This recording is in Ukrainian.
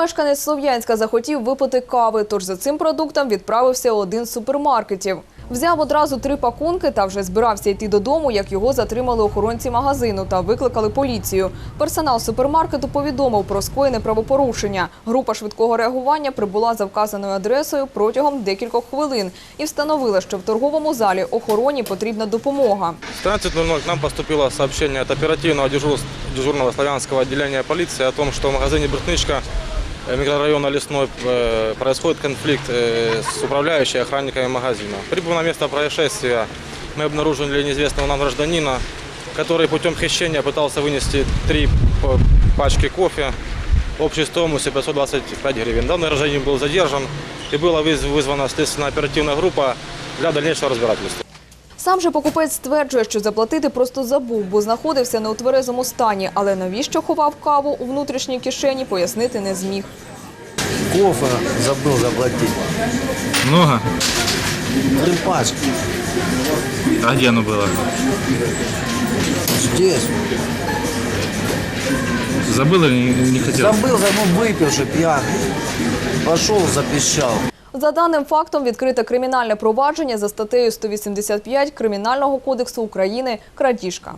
Мешканець Слов'янська захотів випити кави, тож за цим продуктом відправився один з супермаркетів. Взяв одразу три пакунки та вже збирався йти додому, як його затримали охоронці магазину та викликали поліцію. Персонал супермаркету повідомив про скоєне правопорушення. Група швидкого реагування прибула за вказаною адресою протягом декількох хвилин і встановила, що в торговому залі охороні потрібна допомога. В 13.00 к нам поступило сообщение от оперативного дежур- дежурного славянского отделения полиции о том, что в магазине «Брутничка» э, микрорайона Лесной э, происходит конфликт э, с управляющей охранниками магазина. Прибыв на место происшествия, мы обнаружили неизвестного нам гражданина, который путем хищения пытался вынести три пачки кофе общей стоимостью 525 гривен. Данный гражданин был задержан и была выз- вызвана следственно-оперативная группа для дальнейшего разбирательства. Сам же покупець стверджує, що заплатити просто забув, бо знаходився не у тверезому стані. Але навіщо ховав каву у внутрішній кишені, пояснити не зміг. Кофе забыл заплатить. Много? Три пачки. А где оно было? Здесь. Забыл или не, не хотел? Забыл, забыл, выпивший, пьяный. Пошел, запищал. За даним фактом відкрите кримінальне провадження за статтею 185 Кримінального кодексу України «Крадіжка».